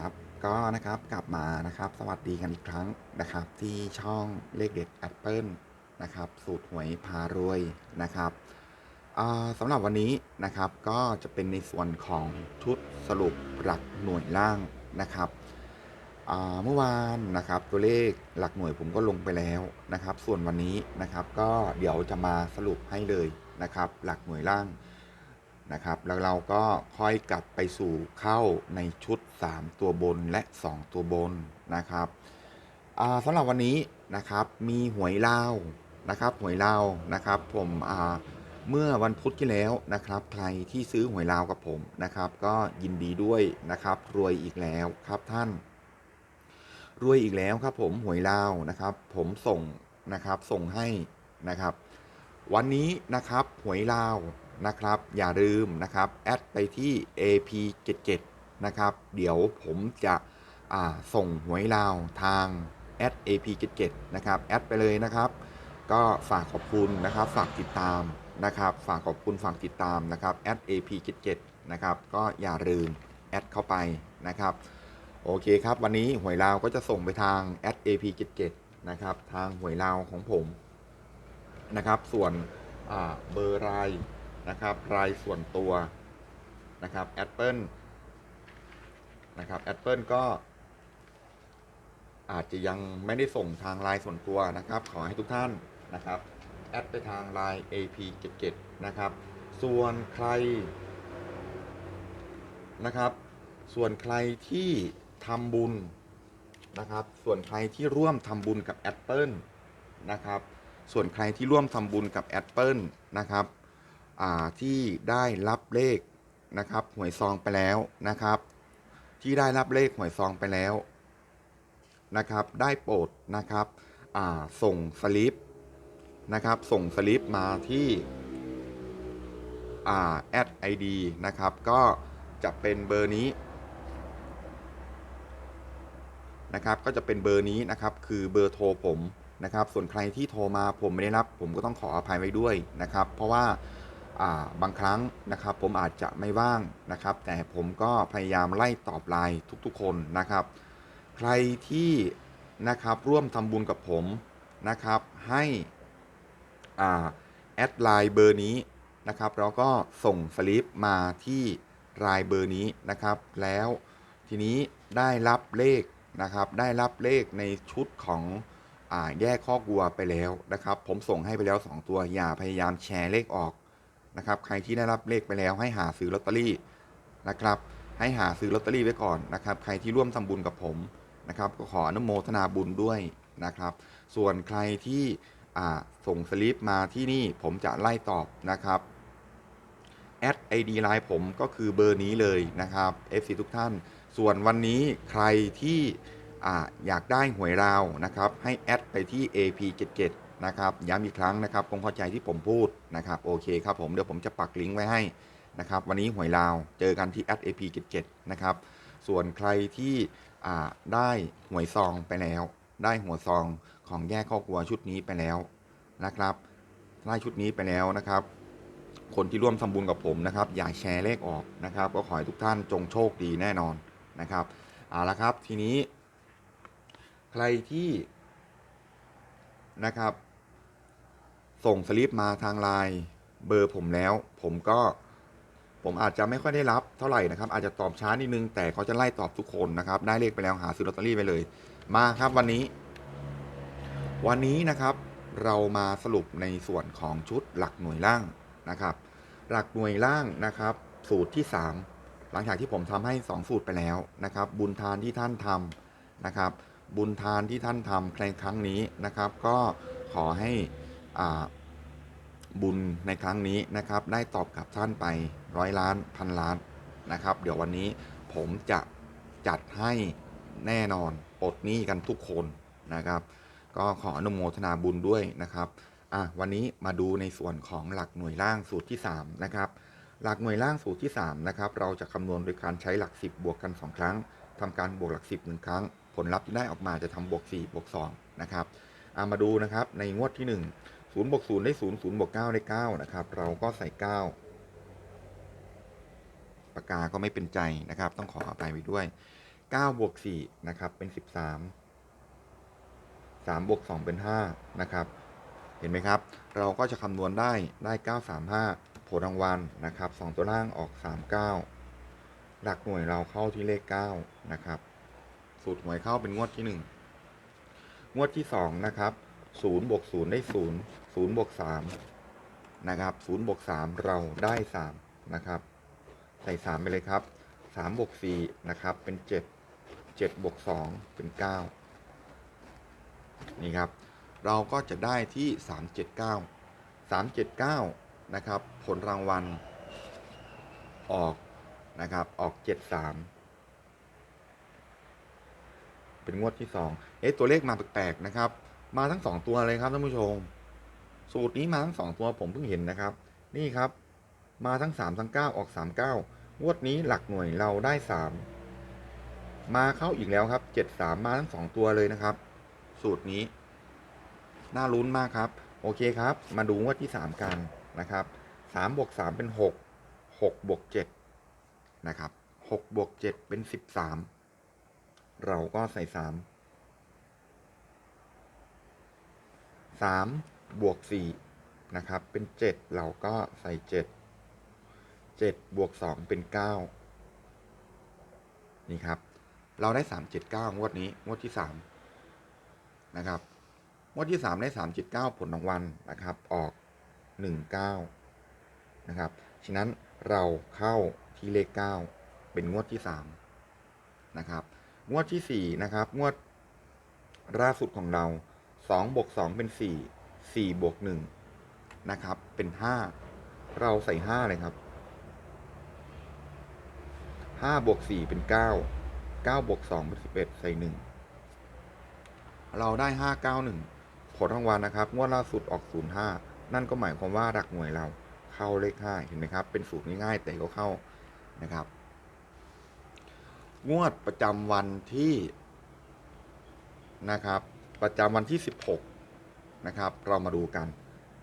ครับ ก็นะครับกลับมานะครับ สวัสดีกันอีกครั้งนะครับ ที่ช่องเลขเด็ดแอปเปิลนะครับ สูตรหวยพารวยนะครับสำหรับวันนี้นะครับก็จะเป็นในส่วนของชุดสรุปหลักหน่วยล่างนะครับเมื่อวานนะครับตัวเลขหลักหน่วยผมก็ลงไปแล้วนะครับ ส่วนวันนี้นะครับ ก็เดี๋ยวจะมาสรุปให้เลยนะครับ หลักหน่วยล่าง นะครับ แล้วเราก็ค่อยกลับไปสู่เข้าในชุด 3 ตัวบนและ 2 ตัวบนนะครับสำหรับวันนี้นะครับมีหวยลาวนะครับหวยลาวนะครับ ผมเมื่อวันพุธที่แล้วนะครับ ใครที่ซื้อหวยลาวกับผมนะครับ ก็ยินดีด้วยนะครับ รวยอีกแล้วครับท่าน รวยอีกแล้วครับ ผมหวยลาวนะครับ ผมส่งนะครับส่งให้นะครับ วันนี้นะครับหวยลาว นะครับ อย่าลืมนะครับ แอดไปที่ AP77 นะครับ เดี๋ยวผมจะส่งหวยลาวทางแอด AP77 นะครับ แอดไปเลยนะครับ ก็ฝากขอบคุณนะครับ ฝากติดตามนะครับ ฝากขอบคุณฝากติดตามนะครับแอด AP77 นะครับ ก็อย่าลืมแอดเข้าไปนะครับ โอเคครับ วันนี้หวยลาวก็จะส่งไปทางแอด AP77 นะครับ ทางหวยลาวของผมนะครับ ส่วนเบอร์ราย นะครับรายส่วนตัวนะครับแอปเปิลนะครับแอปเปิลก็ อาจจะยังไม่ได้ส่งทางไลน์ส่วนตัวนะครับ ขอให้ทุกท่านนะครับแอดไปทางไลน์ AP77 นะครับ ส่วนใครนะครับ ส่วนใครที่ทำบุญนะครับ ส่วนใครที่ร่วมทำบุญกับแอปเปิลนะครับ ส่วนใครที่ร่วมทำบุญกับแอปเปิลนะครับ ที่ได้รับเลขนะครับหวยซองไปแล้วนะครับ ที่ได้รับเลขหวยซองไปแล้วนะครับ ได้โปรดนะครับส่งสลิปนะครับ ส่งสลิปมาที่าแอดไอดีนะครับ ก็จะเป็นเบอร์นี้นะครับ ก็จะเป็นเบอร์นี้นะครับ คือเบอร์โทรผมนะครับ ส่วนใครที่โทรมาผมไม่ได้รับ ผมก็ต้องขออภัยไว้ด้วยนะครับ เพราะว่า บางครั้งนะครับผมอาจจะไม่ว่างนะครับ แต่ผมก็พยายามไล่ตอบไลน์ทุกๆ คนนะครับ ใครที่นะครับร่วมทำบุญกับผมนะครับให้อ่าแอดไลน์เบอร์นี้นะครับแล้วก็ส่งสลิปมาที่รายเบอร์นี้นะครับ แล้วทีนี้ได้รับเลขนะครับ ได้รับเลขในชุดของอแยกข้อกวัวไปแล้วนะครับ ผมส่งให้ไปแล้ว 2 ตัวอย่าพยายามแชร์เลขออก นะครับ ใครที่ได้รับเลขไปแล้วให้หาซื้อลอตเตอรี่นะครับ ให้หาซื้อลอตเตอรี่ไว้ก่อนนะครับ ใครที่ร่วมทำบุญกับผมนะครับก็ขออนุโมทนาบุญด้วยนะครับ ส่วนใครที่ส่งสลิปมาที่นี่ผมจะไล่ตอบนะครับแอดไอดีไลน์ผมก็คือเบอร์นี้เลยนะครับ FC ทุกท่าน ส่วนวันนี้ใครที่ออยากได้หวยราวนะครับ ให้แอดไปที่ AP77 นะครับย้ำอีกครั้งนะครับคงเข้าใจที่ผมพูดนะครับโอเคครับผมเดี๋ยวผมจะปักลิงก์ไว้ให้นะครับวันนี้หวยราวเจอกันที่แอด AP77 นะครับส่วนใครที่ได้หวยซองไปแล้ว ได้หัวซองของแยกข้อกลัวชุดนี้ไปแล้วนะครับได้ชุดนี้ไปแล้วนะครับ คนที่ร่วมทำบุญกับผมนะครับ อย่าแชร์เลขออกนะครับ ก็ขอให้ทุกท่านจงโชคดีแน่นอนนะครับเอาละครับทีนี้ ใครที่นะครับ ส่งสลิปมาทางไลน์เบอร์ผมแล้ว ผมก็ผมอาจจะไม่ค่อยได้รับเท่าไหร่นะครับ อาจจะตอบช้านิดนึง แต่เขาจะไล่ตอบทุกคนนะครับ ได้เลขไปแล้วหาซื้อลอตเตอรี่ไปเลย มาครับวันนี้ วันนี้นะครับ เรามาสรุปในส่วนของชุดหลักหน่วยล่างนะครับ หลักหน่วยล่างนะครับ สูตรที่ 3 หลังจากที่ผมทำให้ 2 สูตรไปแล้วนะครับ บุญทานที่ท่านทำนะครับ บุญทานที่ท่านทำในครั้งนี้นะครับ ก็ขอให้อ่า บุญในครั้งนี้นะครับ ได้ตอบกับท่านไปร้อยล้านพันล้านนะครับ เดี๋ยววันนี้ผมจะจัดให้แน่นอนปลดหนี้กันทุกคนนะครับ ก็ขออนุโมทนาบุญด้วยนะครับอะวันนี้มาดูในส่วนของหลักหน่วยล่างสูตรที่ 3 นะครับ หลักหน่วยล่างสูตรที่ 3 นะครับ เราจะคำนวณโดยการใช้หลัก 10 บวกกัน 2 ครั้งทำการบวกหลัก 10 1ครั้ง ผลลัพธ์ที่ได้ออกมาจะทำบวก4บวก2นะครับอะมาดูนะครับในงวดที่ 1 0บวก0ได้0 0บวก9ได้9นะครับ เราก็ใส่9ปากกาก็ไม่เป็นใจนะครับ ต้องขออภัยไปด้วยเก้าบวกสี่นะครับเป็นสิบสามสามบวกสองเป็นห้านะครับ เห็นไหมครับ เราก็จะคำนวณได้ได้เก้าสามห้าผลรางวัลนะครับสองตัวล่างออกสามเก้าหลักหน่วยเราเข้าที่เลขเก้านะครับ สูตรหวยเข้าเป็นงวดที่หนึ่งงวดที่สองนะครับศูนย์บวกศูนย์ได้ศูนย์ ศูนย์บวกสามนะครับศูนย์บวกสามเราได้สามนะครับใส่สามไปเลยครับสามบวกสี่นะครับเป็นเจ็ดเจ็ดบวกสองเป็นเก้านี่ครับเราก็จะได้ที่สามเจ็ดเก้าสามเจ็ดเก้านะครับ ผลรางวัล ออกนะครับ ออกเจ็ดสามเป็นงวดที่สองเอ๊ะ ตัวเลขมาแปลกๆนะครับ มาทั้งสองตัวเลยครับท่านผู้ชม สูตรนี้มาทั้งสองตัวผมเพิ่งเห็นนะครับ นี่ครับ มาทั้งสามทั้งเก้าออกสามเก้างวดนี้หลักหน่วยเราได้สามมาเข้าอีกแล้วครับเจ็ดสามมาทั้งสองตัวเลยนะครับ สูตรนี้ น่าลุ้นมากครับ โอเคครับ มาดูงวดที่สามกันนะครับสามบวกสามเป็นหกหกบวกเจ็ดนะครับหกบวกเจ็ดเป็นสิบสามเราก็ใส่สามสาม บวกสี่นะครับ เป็นเจ็ดเราก็ใส่เจ็ดเจ็ดบวกสองเป็นเก้านี่ครับ เราได้สามเจ็ดเก้างวดนี้ งวดที่สามนะครับ งวดที่สามได้สามจุดเก้าผลรางวัลนะครับ ออกหนึ่งเก้านะครับฉะนั้นเราเข้าที่เลขเก้าเป็นงวดที่สามนะครับ งวดที่สี่นะครับ งวดล่าสุดของเราสองบวกสองเป็นสี่ สี่บวกหนึ่งนะครับ เป็นห้าเราใส่ห้าเลยครับห้าบวกสี่เป็นเก้าเก้าบวกสองเป็นสิบเอ็ดใส่หนึ่งเราได้ห้าเก้าหนึ่งผลรางวัลนะครับ งวดล่าสุดออก 05 นั่นก็หมายความว่าหลักหน่วยเราเข้าเลข 5 เห็นไหมครับ เป็นสูตรง่ายๆแต่ก็เข้านะครับ งวดประจำวันที่นะครับ ประจำวันที่ 16 นะครับ เรามาดูกัน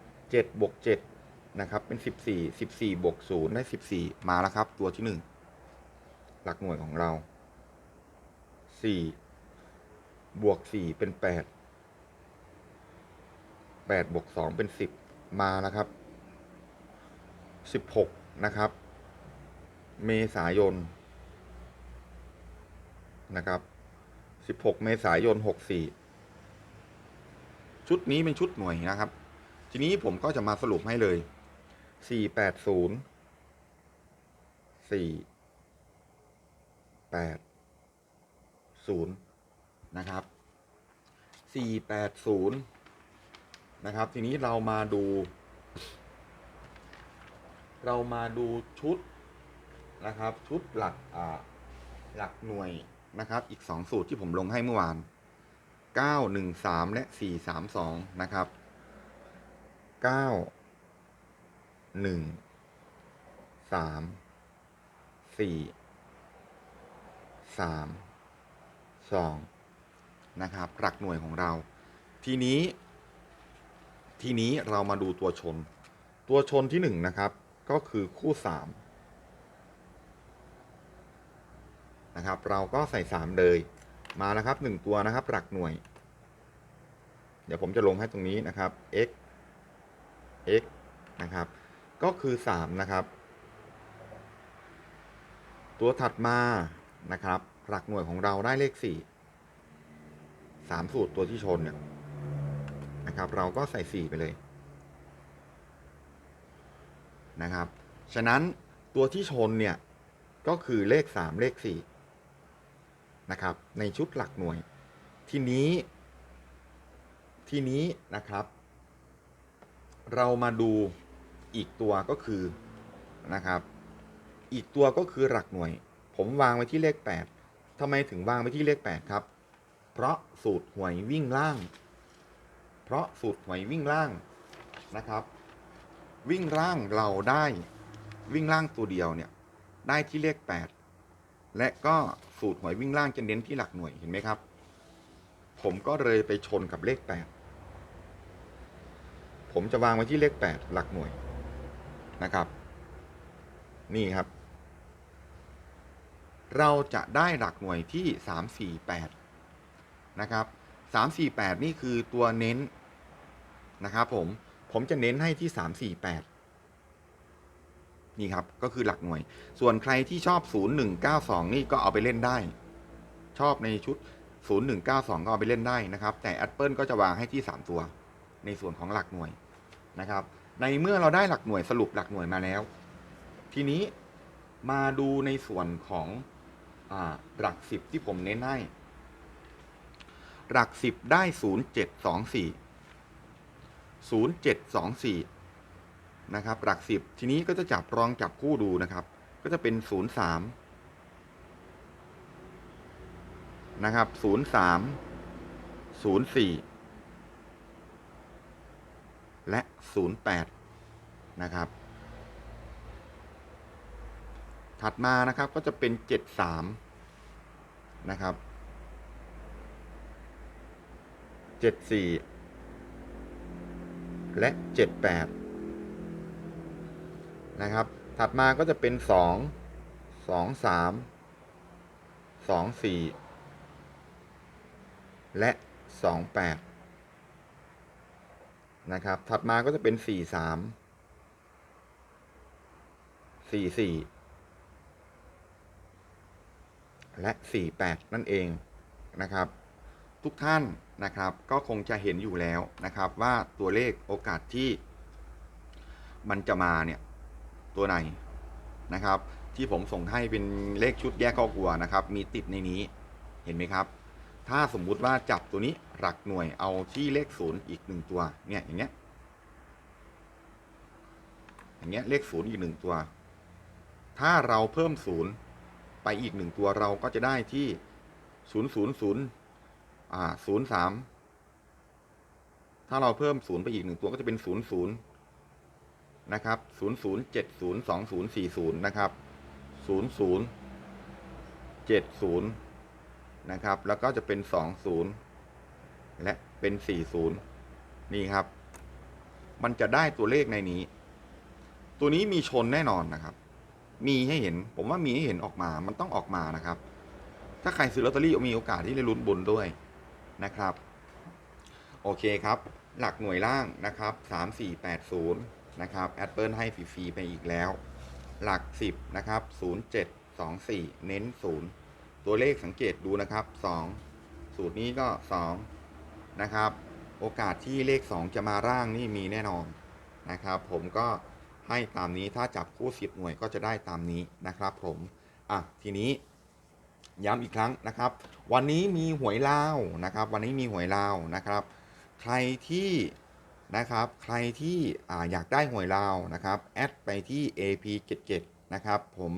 7บวก7นะครับ เป็น 14 14บวก0ได้ 14 มาแล้วครับ ตัวที่ 1 หลักหน่วยของเรา 4 บวก 4 เป็น8แปดบวกสองเป็นสิบมาแล้วครับสิบหกนะครับ เมษายน นะครับสิบหกเมษายนหกสี่ ชุดนี้เป็นชุดหน่วยนะครับ ทีนี้ผมก็จะมาสรุปให้เลย สี่แปดศูนย์ สี่แปดศูนย์นะครับ สี่แปดศูนย์นะครับ ทีนี้เรามาดู เรามาดูชุดนะครับ ชุดหลักอ่าหลักหน่วยนะครับ อีก2สูตรที่ผมลงให้เมื่อวาน 9 1 3 และ 4 3 2 นะครับ 9 1 3 4 3 2 นะครับ หลักหน่วยของเรา ทีนี้ ทีนี้เรามาดูตัวชน ตัวชนที่หนึ่งนะครับ ก็คือคู่สามนะครับ เราก็ใส่สามเลย มาแล้วครับหนึ่งตัวนะครับ หลักหน่วย เดี๋ยวผมจะลงให้ตรงนี้นะครับ x x นะครับ ก็คือสามนะครับ ตัวถัดมานะครับ หลักหน่วยของเราได้เลขสี่สามสูตรตัวที่ชนเนี่ยนะครับ เราก็ใส่ 4 ไปเลยนะครับ ฉะนั้นตัวที่ชนเนี่ย ก็คือเลข 3 เลข 4 นะครับ ในชุดหลักหน่วย ทีนี้ทีนี้นะครับ เรามาดูอีกตัวก็คือนะครับ อีกตัวก็คือหลักหน่วย ผมวางไว้ที่เลข 8ทำไมถึงวางไว้ที่เลข 8 ครับ เพราะสูตรหวยวิ่งล่าง เพราะสูตรหวยวิ่งล่างนะครับ วิ่งล่างเราได้วิ่งล่างตัวเดียวเนี่ยได้ที่เลข 8 และก็ สูตรหวยวิ่งล่างจะเน้นที่หลักหน่วยเห็นไหมครับ ผมก็เลยไปชนกับเลข8ผมจะวางไว้ที่เลข8หลักหน่วยนะครับ นี่ครับ เราจะได้หลักหน่วยที่สามสี่แปดนะครับสามสี่แปดนี่คือตัวเน้นนะครับผมผมจะเน้นให้ที่สามสี่แปด นี่ครับก็คือหลักหน่วย ส่วนใครที่ชอบ 0192 นี่ก็เอาไปเล่นได้ ชอบในชุด 0192 ก็เอาไปเล่นได้นะครับ แต่ Apple ก็จะวางให้ที่ 3 ตัว ในส่วนของหลักหน่วยนะครับ ในเมื่อเราได้หลักหน่วยสรุปหลักหน่วยมาแล้ว ทีนี้มาดูในส่วนของอหลัก 10 ที่ผมเน้นให้หลัก 10 ได้ 0724 0724 นะครับหลักสิบทีนี้ก็จะจับรองจับคู่ดูนะครับ ก็จะเป็นศูนย์สามนะครับศูนย์สามศูนย์สี่และศูนย์แปดนะครับ ถัดมานะครับก็จะเป็นเจ็ดสามนะครับเจ็ดสี่และเจ็ดแปด นะครับ ถัดมาก็จะเป็นสองสองสามสองสี่และสองแปดนะครับ ถัดมาก็จะเป็นสี่สามสี่สี่และ 48 นั่นเองนะครับ ทุกท่านนะครับก็คงจะเห็นอยู่แล้วนะครับว่าตัวเลขโอกาสที่มันจะมาเนี่ย ตัวไหนนะครับ ที่ผมส่งให้เป็นเลขชุดแยกครอบครัวนะครับ มีติดในนี้เห็นไหมครับ ถ้าสมมุติว่าจับตัวนี้หลักหน่วยเอาที่เลขศูนย์อีกหนึ่งตัวเนี่ยอย่างเงี้ยอย่างเงี้ยเลขศูนย์อีกหนึ่งตัว ถ้าเราเพิ่มศูนย์ไปอีกหนึ่งตัวเราก็จะได้ที่ศูนย์ศูนย์ศูนย์อ่าศูนย์สามถ้าเราเพิ่มศูนย์ไปอีกหนึ่งตัวก็จะเป็นศูนย์ศูนย์ นะครับศูนย์ศูนย์เจ็ดศูนย์สองศูนย์สี่ศูนย์นะครับศูนย์ศูนย์เจ็ดศูนย์นะครับ แล้วก็จะเป็นสองศูนย์และเป็นสี่ศูนย์นี่ครับ มันจะได้ตัวเลขในนี้ ตัวนี้มีชนแน่นอนนะครับ มีให้เห็น ผมว่ามีให้เห็นออกมา มันต้องออกมานะครับ ถ้าใครซื้อลอตเตอรี่มีโอกาสที่ได้ลุ้นบุญด้วยนะครับ โอเคครับ หลักหน่วยล่างนะครับ 3480 นะครับแอดเปิลให้ฟรีๆไปอีกแล้ว หลัก 10 นะครับ 0724 เน้น 0 ตัวเลขสังเกตดูนะครับ 2 สูตรนี้ก็ 2 นะครับ โอกาสที่เลข 2 จะมาร่างนี่มีแน่นอนนะครับ ผมก็ให้ตามนี้ถ้าจับคู่สิบหน่วยก็จะได้ตามนี้นะครับ ผมอะทีนี้ย้ำอีกครั้งนะครับ วันนี้มีหวยลาวนะครับ วันนี้มีหวยลาวนะครับ ใครที่ นะครับ ใครที่ออยากได้หวยลาวนะครับแอดไปที่ AP77 นะครับ ผม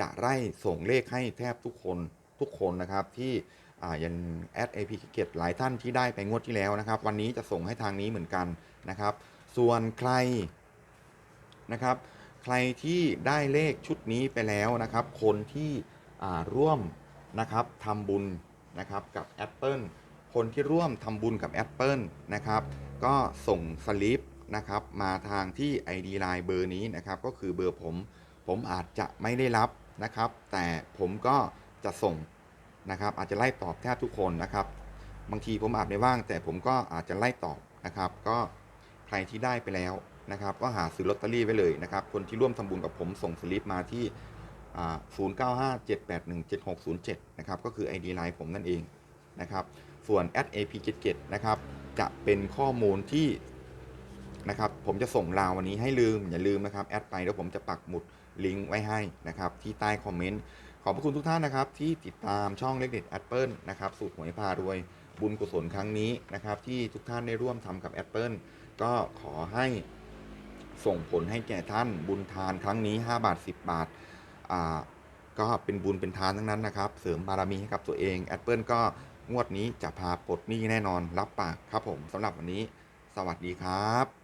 จะไล่ส่งเลขให้แทบทุกคนทุกคนนะครับที่ยันแอด AP77 หลายท่านที่ได้ไปงวดที่แล้วนะครับ วันนี้จะส่งให้ทางนี้เหมือนกันนะครับ ส่วนใครนะครับใครที่ได้เลขชุดนี้ไปแล้วนะครับ คนที่ร่วมนะครับทำบุญนะครับกับ Apple คนที่ร่วมทำบุญกับ Apple นะครับ ก็ส่งสลิปนะครับมาทางที่ ID Line เบอร์นี้นะครับ ก็คือเบอร์ผม ผมอาจจะไม่ได้รับนะครับ แต่ผมก็จะส่งนะครับ อาจจะไล่ตอบแทบทุกคนนะครับ บางทีผมอาจไม่ว่าง แต่ผมก็อาจจะไล่ตอบนะครับ ก็ใครที่ได้ไปแล้วนะครับ ก็หาซื้อลอตเตอรี่ไว้เลยนะครับ คนที่ร่วมทำบุญกับผมส่งสลิปมาที่อ่า0957817607นะครับ ก็คือ ID Line ผมนั่นเองนะครับ ส่วน @ap77 นะครับ จะเป็นข้อมูลที่นะครับ ผมจะส่งลาววันนี้ให้ลืม อย่าลืมนะครับแอดไปแล้วผมจะปักหมุดลิงก์ไว้ให้นะครับ ที่ใต้คอมเมนต์ ขอบพระคุณทุกท่านนะครับ ที่ติดตามช่องเล็กเด็ดแอปเปิลนะครับสูตรหวยพารวยบุญกุศลครั้งนี้นะครับ ที่ทุกท่านได้ร่วมทำกับแอปเปิลก็ขอให้ส่งผลให้แก่ท่านบุญทานครั้งนี้ 5 บาท 10 บาทอ่าก็เป็นบุญเป็นทานทั้งนั้นนะครับ เสริมบารมีให้กับตัวเองแอปเปิลก็ งวดนี้จะพาปลดหนี้แน่นอนรับปากครับผมสำหรับวันนี้ สวัสดีครับ